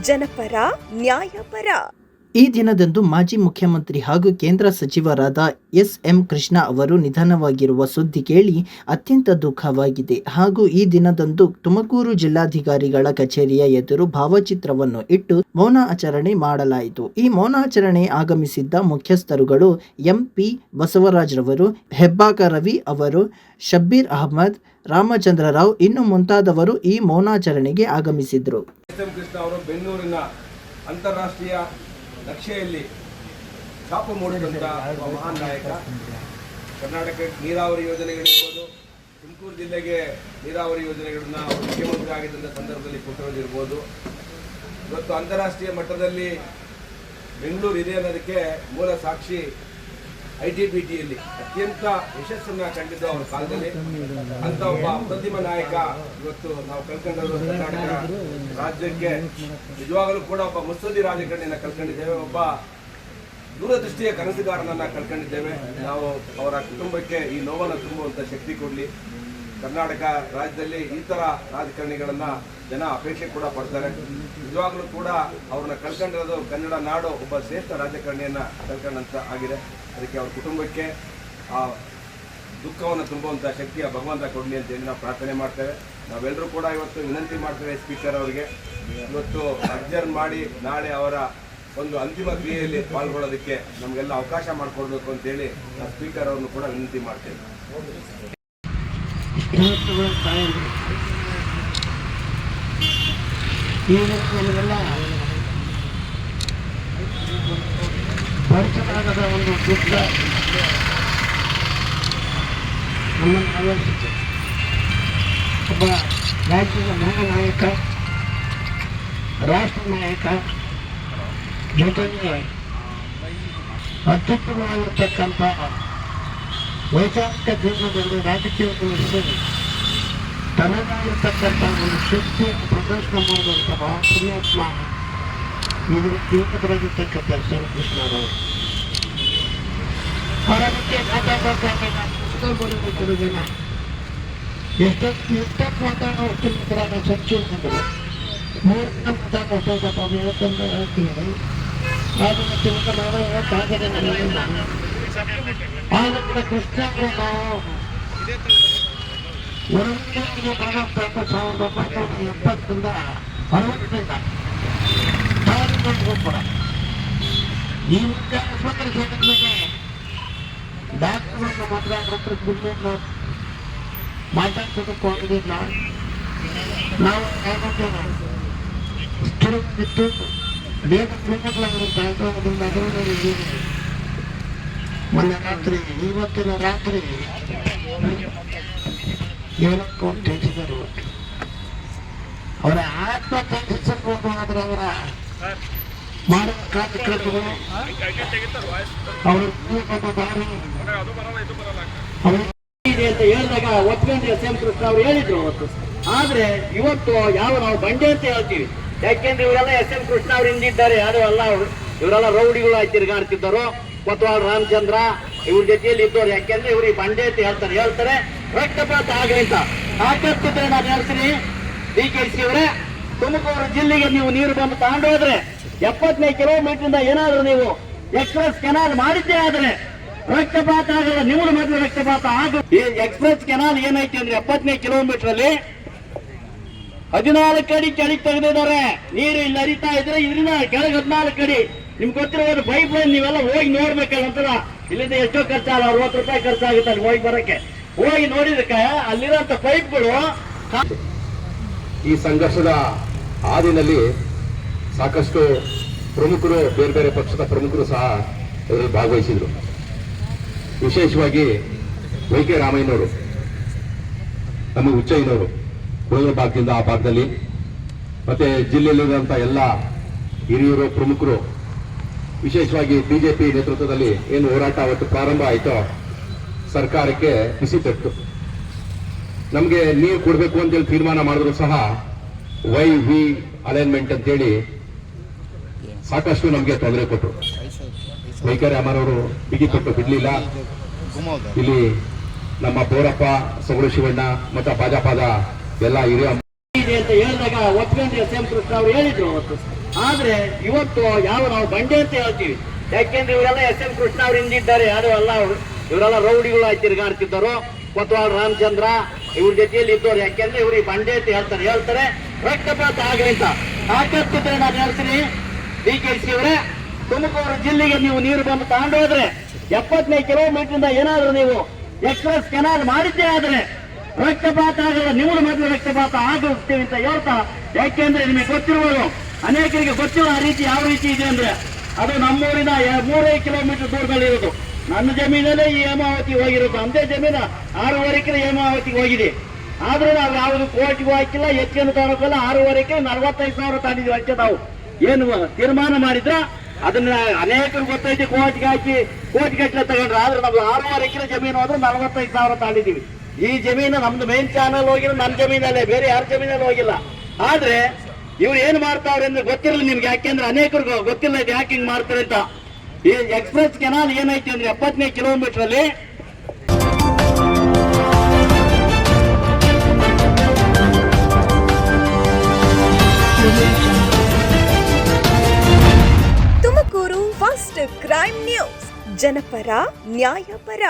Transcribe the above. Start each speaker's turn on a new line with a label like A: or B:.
A: ಜನಪರ ನ್ಯಾಯಪರ.
B: ಈ ದಿನದಂದು ಮಾಜಿ ಮುಖ್ಯಮಂತ್ರಿ ಹಾಗೂ ಕೇಂದ್ರ ಸಚಿವರಾದ ಎಸ್ ಎಂ ಕೃಷ್ಣ ಅವರು ನಿಧನವಾಗಿರುವ ಸುದ್ದಿ ಕೇಳಿ ಅತ್ಯಂತ ದುಃಖವಾಗಿದೆ. ಹಾಗೂ ಈ ದಿನದಂದು ತುಮಕೂರು ಜಿಲ್ಲಾಧಿಕಾರಿಗಳ ಕಚೇರಿಯ ಎದುರು ಭಾವಚಿತ್ರವನ್ನು ಇಟ್ಟು ಮೌನ ಆಚರಣೆ ಮಾಡಲಾಯಿತು. ಈ ಮೌನಾಚರಣೆ ಆಗಮಿಸಿದ್ದ ಮುಖ್ಯಸ್ಥರುಗಳು ಎಂಪಿ ಬಸವರಾಜ್ರವರು, ಹೆಬ್ಬಾಕ ರವಿ ಅವರು, ಶಬ್ಬೀರ್ ಅಹಮದ್, ರಾಮಚಂದ್ರ ರಾವ್ ಇನ್ನು ಮುಂತಾದವರು ಈ ಮೌನಾಚರಣೆಗೆ ಆಗಮಿಸಿದ್ರು.
C: ಅಂತಾರಾಷ್ಟ್ರೀಯ ನಕ್ಷೆಯಲ್ಲಿ ಛಾಪು ಒಬ್ಬ ಮಹಾನ್ ನಾಯಕ. ಕರ್ನಾಟಕ ನೀರಾವರಿ ಯೋಜನೆಗಳಿರ್ಬೋದು ತುಮಕೂರು ಜಿಲ್ಲೆಗೆ ನೀರಾವರಿ ಯೋಜನೆಗಳನ್ನ ಮುಖ್ಯಮಂತ್ರಿ ಆಗಿದ್ದಂಥ ಸಂದರ್ಭದಲ್ಲಿ ಕೊಟ್ಟಿರೋದಿರ್ಬೋದು. ಇವತ್ತು ಅಂತಾರಾಷ್ಟ್ರೀಯ ಮಟ್ಟದಲ್ಲಿ ಬೆಂಗಳೂರು ಇದೆ ಅನ್ನೋದಕ್ಕೆ ಮೂಲ ಸಾಕ್ಷಿ ಐ ಟಿ ಬಿ ಟಿಯಲ್ಲಿ ಅತ್ಯಂತ ಯಶಸ್ಸನ್ನ ಕಂಡಿದ್ದು ಅವರ ಕಾಲದಲ್ಲಿ. ಅಂತ ಒಬ್ಬ ಅಪ್ರತಿಮ ನಾಯಕ ಇವತ್ತು ನಾವು ಕಲ್ಕೊಂಡವರು ಕರ್ನಾಟಕ ರಾಜ್ಯಕ್ಕೆ. ನಿಜವಾಗಲೂ ಕೂಡ ಒಬ್ಬ ಮುತ್ಸದಿ ರಾಜಕಾರಣಿಯನ್ನು ಕಲ್ಕೊಂಡಿದ್ದೇವೆ ಒಬ್ಬ ದೂರದೃಷ್ಟಿಯ ಕನಸುಗಾರನನ್ನ ಕಳ್ಕೊಂಡಿದ್ದೇವೆ. ನಾವು ಅವರ ಕುಟುಂಬಕ್ಕೆ ಈ ನೋವನ್ನು ತುಂಬುವಂತ ಶಕ್ತಿ ಕೊಡಲಿ. ಕರ್ನಾಟಕ ರಾಜ್ಯದಲ್ಲಿ ಈ ತರ ರಾಜಕಾರಣಿಗಳನ್ನ ಜನ ಅಪೇಕ್ಷೆ ಕೂಡ ಪಡ್ತಾರೆ. ನಿಜವಾಗ್ಲೂ ಕೂಡ ಅವ್ರನ್ನ ಕಳ್ಕೊಂಡಿರೋದು ಕನ್ನಡ ನಾಡು, ಒಬ್ಬ ಶ್ರೇಷ್ಠ ರಾಜಕಾರಣಿಯನ್ನ ಕಳ್ಕೊಂಡಂತ ಆಗಿದೆ. ಅದಕ್ಕೆ ಅವ್ರ ಕುಟುಂಬಕ್ಕೆ ಆ ದುಃಖವನ್ನು ತುಂಬುವಂಥ ಶಕ್ತಿಯ ಭಗವಂತ ಕೊಡ್ಲಿ ಅಂತ ಹೇಳಿ ನಾವು ಪ್ರಾರ್ಥನೆ ಮಾಡ್ತೇವೆ. ನಾವೆಲ್ಲರೂ ಕೂಡ ಇವತ್ತು ವಿನಂತಿ ಮಾಡ್ತೇವೆ ಸ್ಪೀಕರ್ ಅವರಿಗೆ. ಇವತ್ತು ಅಡ್ಜರ್ನ್ ಮಾಡಿ ನಾಳೆ ಅವರ ಒಂದು ಅಂತಿಮ ಕ್ರಿಯೆಯಲ್ಲಿ ಪಾಲ್ಗೊಳ್ಳೋದಕ್ಕೆ ನಮಗೆಲ್ಲ ಅವಕಾಶ ಮಾಡಿಕೊಡ್ಬೇಕು ಅಂತೇಳಿ ನಾವು ಸ್ಪೀಕರ್ ಅವ್ರನ್ನು ಕೂಡ ವಿನಂತಿ ಮಾಡ್ತೇವೆ.
D: ಇವತ್ತು ತಾಯಂದ್ರು ಇವತ್ತು ಭರಿಸಲಾಗದ ಒಂದು ದುಃಖ ನಮ್ಮನ್ನು ಆವರಿಸಿತು ಒಬ್ಬ ರಾಜ್ಯದ ಮಹಾನಾಯಕ ರಾಷ್ಟ್ರ ನಾಯಕ ಜೊತೆಗೆ ಅತ್ಯುತ್ತಮವಾಗಿರ್ತಕ್ಕಂಥ ವೈಚಾರಿಕ ಜೀವನದಲ್ಲಿ ರಾಜಕೀಯವನ್ನು ನಡೆಸಿ ತನ್ನದಾಗಿರ್ತಕ್ಕಂಥ ಒಂದು ಶಕ್ತಿಯನ್ನು ಪ್ರದರ್ಶನ ಮಾಡುವಂತಹ ಪುಣ್ಯಾತ್ಮ ಇದು ಯುವಕರಾಗಿರ್ತಕ್ಕಂಥ ಶ್ರೀಕೃಷ್ಣರವರು ಅವರ ಬಗ್ಗೆ ಮಾತಾಡಬೇಕಾದ್ರೆ ನಾನು ಪುಸ್ತಕ ಬರೆದು ಕೆಲವು ಜನ ಎಷ್ಟೊತ್ತು ಎಷ್ಟೊತ್ತು ಮಾತಾಡೋ ಅಷ್ಟು ಮಾತಾಡೋ ಸಂಚು ಮೂರು ದಿನ ಮಾತಾಡೋ ಸ್ವಲ್ಪ ಇವತ್ತೊಂದು ಹೇಳ್ತೀನಿ ಆದ್ರೆ ತಿಳ್ಕ ನಾನು ಹೇಳಕ್ಕಾಗದೆ ನನಗೆ ಆಗ ಕೂಡ ಕೃಷ್ಣ ನಾವು ಹೊರಗೆ ಬರಬೇಕು ಸಾವಿರದ ಒಂಬೈನೂರ ಎಪ್ಪತ್ತರಿಂದ ಅರವತ್ತರಿಂದ ಕೂಡ ಈ ಮುಂದೆ ಆಸ್ಪತ್ರೆ ಸೇರಿದ್ಮೇಲೆ ಡಾಕ್ಟರ್ಗಳು ಮಾತ್ರ ಡಾಕ್ಟರ್ ಬಿಟ್ಟು ಮಾತಾಡ್ಸೋದಕ್ಕೂ ಆಗೋದಿಲ್ಲ ನಾವು ಯಾಕಂದ್ರೆ ಬಿಟ್ಟು ಬೇಗ ಕ್ಲಿನಿಕ್ಗಳಾಗಿರುತ್ತೆ ಅದರಿಂದ ಅದರಲ್ಲಿ ಮೊನ್ನೆ ರಾತ್ರಿ. ಇವತ್ತಿನ ರಾತ್ರಿ ಏನಕ್ಕೂ ತಿಳಿಸಿದರು ಅವರ ಆತ್ಮ ತ್ಯಜಿಸಬಹುದು ಆದ್ರೆ ಅವರ ಮಾಡುವ ಕಾರ್ಯಕ್ರಮಗಳು ಅವರ ಅವರು
E: ಅಂತ ಹೇಳಿದಾಗ ಒಪ್ಕೊಂಡು ಎಸ್ ಎಂ ಕೃಷ್ಣ ಅವರು ಹೇಳಿದ್ರು ಅವತ್ತು. ಆದ್ರೆ ಇವತ್ತು ಯಾವ ನಾವು ಬಂಡೆ ಅಂತ ಹೇಳ್ತೀವಿ. ಯಾಕೆಂದ್ರೆ ಇವರೆಲ್ಲ ಎಸ್ ಎಂ ಕೃಷ್ಣ ಅವ್ರು ಹಿಂದಿದ್ದಾರೆ. ಯಾರು ಅವರು ಇವರೆಲ್ಲ ರೌಡಿಗಳು ಆಗಿ ಕೊತ್ವಾಲ್ ರಾಮಚಂದ್ರ ಇವ್ರ ಜೊತೆಯಲ್ಲಿ ಇದ್ದವ್ರು. ಯಾಕೆಂದ್ರೆ ಇವ್ರಿಗೆ ಬಂಡೆ ಅಂತ ಹೇಳ್ತಾರೆ. ಹೇಳ್ತಾರೆ, ರಕ್ತಪಾತ ಆಗಲಿ ಅಂತ. ತಾಕತ್ತಿದ್ರೆ ನಾನು ಹೇಳ್ತೀನಿ. ಡಿ ಕೆ ಸಿ ಅವರೇ, ತುಮಕೂರು ಜಿಲ್ಲೆಗೆ ನೀವು ನೀರು ಬಂದು ತಗೊಂಡೋದ್ರೆ ಎಪ್ಪತ್ತನೇ ಕಿಲೋಮೀಟರ್ ಇಂದ ಏನಾದ್ರೂ ನೀವು ಎಕ್ಸ್ಪ್ರೆಸ್ ಕೆನಾಲ್ ಮಾಡಿದ್ದೇ ಆದ್ರೆ ರಕ್ತಪಾತ ಆಗಲ್ಲ. ನಿಮ್ಮದು ಮೊದಲು ರಕ್ತಪಾತ ಆಗ. ಈ ಎಕ್ಸ್ಪ್ರೆಸ್ ಕೆನಾಲ್ ಏನೈತಿ ಅಂದ್ರೆ ಎಪ್ಪತ್ತನೇ ಕಿಲೋಮೀಟರ್ ಅಲ್ಲಿ ಹದಿನಾಲ್ಕು ಅಡಿ ಕೆಳಗೆ ತೆಗೆದಿದ್ದಾರೆ. ನೀರು ಇಲ್ಲಿ ಹರಿತಾ ಇದ್ರೆ ಇದರಿಂದ ಕೆಳಗೆ ಹದಿನಾಲ್ಕು ಅಡಿ ನಿಮ್ಗೆ ಒಂದು ಪೈಪ್ ಲೈನ್ ನೀವೆಲ್ಲ ಹೋಗಿ ನೋಡ್ಬೇಕಲ್ಲ ಒಂಥರ ಇಲ್ಲಿಂದ ಎಷ್ಟೋ ಖರ್ಚಾಗಲ್ಲ, ಅರವತ್ತು ರೂಪಾಯಿ ಖರ್ಚಾಗುತ್ತೆ ಅಲ್ಲಿ ಹೋಗಿ ಬರಕ್ಕೆ. ಹೋಗಿ ನೋಡಿದಕ್ಕೆ ಅಲ್ಲಿರೋಂಥ ಪೈಪ್ಗಳು
F: ಈ ಸಂಘರ್ಷದ ಹಾದಿನಲ್ಲಿ ಸಾಕಷ್ಟು ಪ್ರಮುಖರು, ಬೇರೆ ಬೇರೆ ಪಕ್ಷದ ಪ್ರಮುಖರು ಸಹ ಇದರಲ್ಲಿ ಭಾಗವಹಿಸಿದ್ರು. ವಿಶೇಷವಾಗಿ ವೈ ಕೆ ರಾಮಯ್ಯನವರು, ನಮಗೆ ಉಚ್ಚಯ್ಯನವರು ಉಳಿದ ಭಾಗದಿಂದ ಆ ಭಾಗದಲ್ಲಿ. ಮತ್ತೆ ಜಿಲ್ಲೆಯಲ್ಲಿರುವಂಥ ಎಲ್ಲ ಹಿರಿಯರು, ಪ್ರಮುಖರು ವಿಶೇಷವಾಗಿ ಬಿಜೆಪಿ ನೇತೃತ್ವದಲ್ಲಿ ಏನು ಹೋರಾಟ ಅವತ್ತು ಪ್ರಾರಂಭ ಆಯಿತೋ, ಸರ್ಕಾರಕ್ಕೆ ಬಿಸಿ ತಟ್ಟು ನಮಗೆ ನೀರು ಕೊಡಬೇಕು ಅಂತೇಳಿ ತೀರ್ಮಾನ ಮಾಡಿದ್ರು ಸಹ ವೈ ವಿ ಅಲೈನ್ಮೆಂಟ್ ಅಂತೇಳಿ ಸಾಕಷ್ಟು ನಮಗೆ ತೊಂದರೆ ಕೊಟ್ಟರು ವೈಖರಿ ಅಮ್ಮನವರು ಬಿಗಿ ಕೊಟ್ಟು ಬಿಡಲಿಲ್ಲ. ಇಲ್ಲಿ ನಮ್ಮ ಬೋರಪ್ಪ ಸಗುಳು ಶಿವಣ್ಣ, ಮತ್ತು ಭಾಜಪದ ಎಲ್ಲ ಹಿರಿಯ
E: ಅಂತ ಹೇಳಿದಾಗ ಒಪ್ಕೊಂಡು ಎಸ್ ಎಂ ಕೃಷ್ಣ ಅವರು ಹೇಳಿದ್ರು ಅವತ್ತು. ಆದ್ರೆ ಇವತ್ತು ಯಾವ ನಾವು ಬಂಡೆ ಅಂತ ಹೇಳ್ತೀವಿ. ಯಾಕೆಂದ್ರೆ ಇವರೆಲ್ಲ ಎಸ್ ಎಂ ಕೃಷ್ಣ ಅವ್ರು ಹಿಂದಿದ್ದಾರೆ. ಯಾರು ಅಲ್ಲ, ಅವರು ಇವರೆಲ್ಲ ರೌಡಿಗಳು ಆಗಿ ತಿರುಗಾಡ್ತಿದ್ದರು ಕೊತ್ವಾಳ ರಾಮಚಂದ್ರ ಇವ್ರ ಜೊತೆಯಲ್ಲಿ ಇದ್ದವ್ರು. ಯಾಕೆಂದ್ರೆ ಇವ್ರಿಗೆ ಬಂಡೆ ಅಂತ ಹೇಳ್ತಾರೆ. ಹೇಳ್ತಾರೆ, ರಕ್ತಪಾತ ಆಗಲಿ ಅಂತ. ನಾನು ಹೇಳ್ತೀನಿ. ಡಿ ಕೆ ಸಿ ಅವರೇ, ತುಮಕೂರು ಜಿಲ್ಲೆಗೆ ನೀವು ನೀರು ಬಂದು ತಗೊಂಡೋದ್ರೆ ಎಪ್ಪತ್ತನೇ ಕಿಲೋಮೀಟರ್ ಏನಾದ್ರೂ ನೀವು ಎಕ್ಸ್ಪ್ರೆಸ್ ಕೆನಾಲ್ ಮಾಡಿದ್ದೇ ಆದ್ರೆ ರಕ್ತಪಾತ ಆಗಲ್ಲ. ನೀವು ಮೊದಲು ರಕ್ತಪಾತ ಆಗಿರ್ತೀವಿ ಅಂತ ಹೇಳ್ತಾ, ಯಾಕೆಂದ್ರೆ ನಿಮಗೆ ಗೊತ್ತಿರುವುದು ಅನೇಕರಿಗೆ ಗೊತ್ತಿಲ್ಲ ಆ ರೀತಿ ಯಾವ ರೀತಿ ಇದೆ ಅಂದ್ರೆ ಅದು ನಮ್ಮೂರಿನ ಮೂರೇ ಕಿಲೋಮೀಟರ್ ದೂರದಲ್ಲಿರೋದು ನನ್ನ ಜಮೀನಲ್ಲೇ ಈ ಹೇಮಾವತಿ ಹೋಗಿರೋದು. ಅಂದೇ ಜಮೀನ ಆರೂವರೆ ಕಿಲೋ ಹೇಮಾವತಿಗೆ ಹೋಗಿದೆ. ಆದ್ರೆ ನಾವು ಯಾವುದು ಕೋರ್ಟ್ಗೂ ಹಾಕಿಲ್ಲ ಹೆಚ್ಚಿನ ತಾಲೂಕಲ್ಲ ಆರೂವರೆ ಕಿಲೋ ನಲವತ್ತೈದು ಸಾವಿರ ತಾಂಡಿದ್ವಿ ಅಷ್ಟೇ ನಾವು. ಏನು ತೀರ್ಮಾನ ಮಾಡಿದ್ರ ಅದನ್ನ ಅನೇಕರು ಗೊತ್ತೈತಿ ಕೋಟಿಗೆ ಹಾಕಿ ಕೋಟಿ ಗಟ್ಟಲೆ ತಗೊಂಡ್ರೆ. ಆದ್ರೆ ನಮ್ದು ಆರೂವರೆ ಕಿಲೋ ಜಮೀನು ಆದ್ರೆ ನಲವತ್ತೈದು ಸಾವಿರ ತಾಂಡಿದ್ದೀವಿ ಈ ಜಮೀನು ನಮ್ದು ಮೇನ್ ಚಾನಲ್ ಹೋಗಿಲ್ಲ ನನ್ನ ಜಮೀನಲ್ಲೇ, ಬೇರೆ ಯಾರ ಜಮೀನಲ್ಲಿ ಹೋಗಿಲ್ಲ. ಆದ್ರೆ ಇವ್ರು ಏನ್ ಮಾಡ್ತಾವ್ರೆ ಅಂದ್ರೆ ಗೊತ್ತಿರಲಿಲ್ಲ ನಿಮ್ಗೆ, ಯಾಕೆಂದ್ರೆ ಅನೇಕರಿಗೂ ಗೊತ್ತಿಲ್ಲ ಇದು ಯಾಕೆ ಹಿಂಗ್ ಮಾಡ್ತಾರೆ ಅಂತ. ಈ ಎಕ್ಸ್ಪ್ರೆಸ್ ಕೆನಾಲ್ ಏನೈತಿ ಅಂದ್ರೆ ಎಪ್ಪತ್ತನೇ ಕಿಲೋಮೀಟರ್ ಅಲ್ಲಿ
A: ತುಮಕೂರು ಫಸ್ಟ್ ಕ್ರೈಮ್ ನ್ಯೂಸ್. ಜನಪರ, ನ್ಯಾಯಪರ.